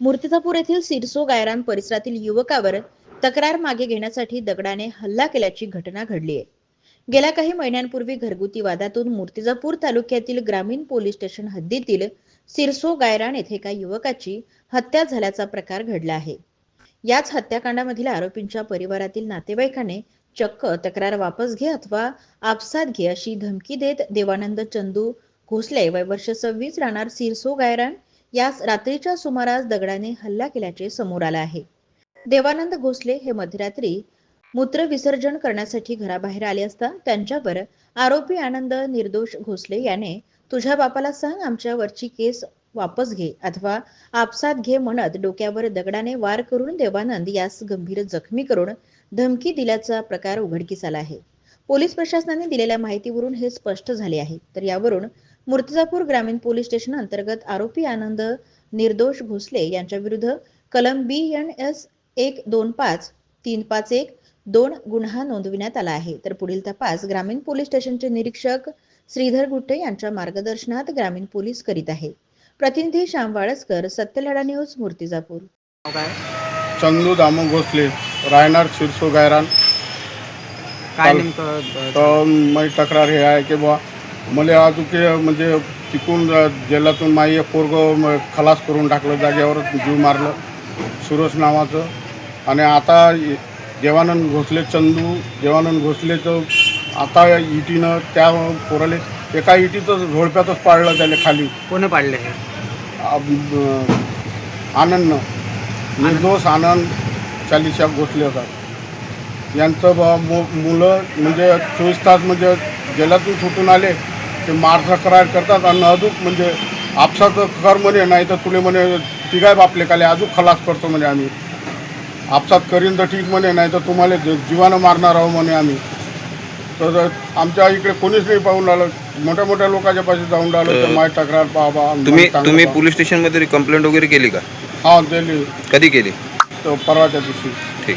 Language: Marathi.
मूर्तिजापूर येथील सिरसो गायरान परिसरातील युवकावर तक्रार मागे घेण्यासाठी दगडाने हल्ला केल्याची घटना घडली आहे गेल्या काही महिन्यांपूर्वी घरगुती वादातून मूर्तिजापूर तालुक्यातील ग्रामीण पोलीस स्टेशन हद्दीतील सिरसो गायरान येथे एका युवकाची हत्या झाल्याचा प्रकार घडला आहे. याच हत्याकांडामधील आरोपींच्या परिवारातील नातेवाईकाने चक्क तक्रार वापस घे अथवा आपसात घे अशी धमकी देत देवानंद चंदू घोसले वय वर्ष सव्वीस राहणार सिरसो गायरान यास रात्रीच्या सुमारास दगडाने हल्ला केल्याचे समोर आला आहे. देवानंद घोसले हे मध्यरात्री मूत्र विसर्जन करण्यासाठी घराबाहेर आले असता त्यांच्यावर आरोपी आनंद निर्दोष घोसले याने तुझ्या बापाला सांग आमच्यावरची केस वापस घे अथवा आपसात घे म्हणत डोक्यावर दगडाने वार करून देवानंद यास गंभीर जखमी करून धमकी दिल्याचा प्रकार उघडकीस आला आहे. पोलीस प्रशासनाने दिलेल्या माहितीवरून हे स्पष्ट झाले आहे. तर यावरून मूर्तिजापूर ग्रामीण पोलीस स्टेशन अंतर्गत आरोपी आनंद निर्दोष भोसले यांच्या विरुद्ध कलम बी एन एस एक दोन पाच तीन पाच एक दोन गुन्हा नोंदविण्यात आला आहे. तर पुढील तपास ग्रामीण पोलीस स्टेशनचे निरीक्षक श्रीधर गुट्टे यांच्या मार्गदर्शनात ग्रामीण पोलीस करीत आहे. प्रतिनिधी श्याम वाळसकर सत्यलढा न्यूज मूर्तिजापूर. नाव चंदू दामू भोसले रायनार शिरसो गायरान. काय नेमकं अ, तर माझी तक्रार हे आहे की बुवा मला अजून म्हणजे तिकून जेलातून माई एक पोरग खलास करून टाकलं जागेवर जीव मारलं सुरज नावाचं. आणि आता देवानंद भोसले चंदू देवानंद भोसलेचं आता इटीनं त्या पोराले एका इटीचं झोडप्यातच पाडलं त्याला खाली. कोणी पाडले आनंदनं. निर्दोष आनंद चालीसा घोसले होतात. यांचं ब मु मुलं म्हणजे चोवीस तास म्हणजे जेलातून सुटून आले ते मार तक्रार करतात आणि अजून म्हणजे आपसाचं कर म्हणे नाही तर तुले म्हणे तिघाय बापले काले अजून खलास करतो म्हणे आम्ही. आपसात करीन तर ठीक म्हणे नाही तर तुम्हाला जीवानं मारणार आहो म्हणे आम्ही. तर आमच्या इकडे कोणीच नाही पाहून राहिलं. मोठ्या मोठ्या लोकांच्या पाशी जाऊन राहिलं तर माझी तक्रार पाहा तुम्ही तुम्ही पोलीस स्टेशनमध्ये कंप्लेंट वगैरे केली का? हा दिली कधी केली? तर परवाच्या दिवशी. ठीक.